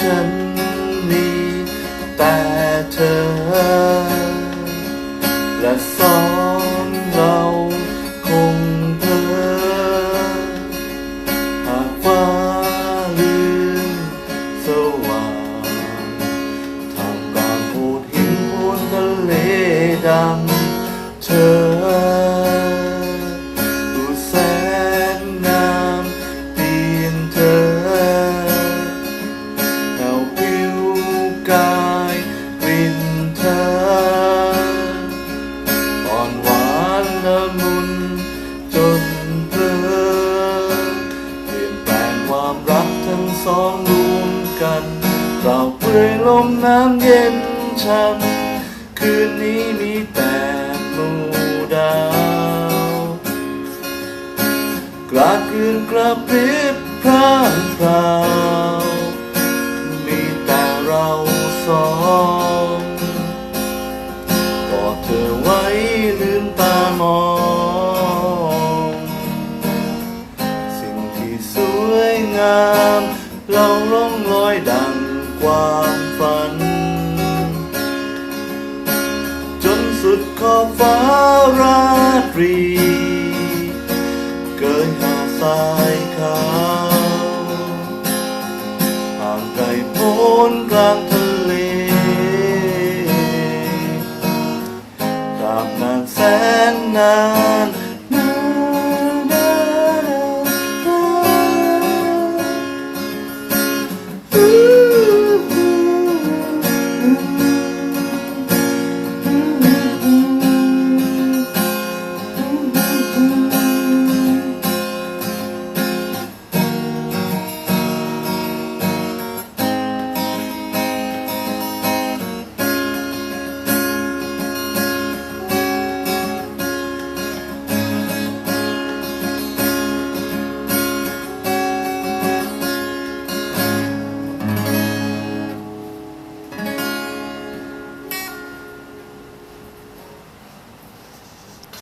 ฉันมีแต่เธอ และสองเราคงเพลอหากว่าลืมสว่างทำกลางโขดหิพูดทะเลดำเธอ มน้ำเย็นช่ำคืนนี้มีแต่หมู่ดาวกลางคืนกระพริบพร่างพราวมีแต่เราสองกอดเธอไว้ลืมตามอง สิ่งที่สวยงาม เราล่องลอยดัง ความฝัน จนสุดขอบฟ้าราตรี เกินหาสายขาวห่างไกลโพ้นกลางทะเลตากนานแสนนาน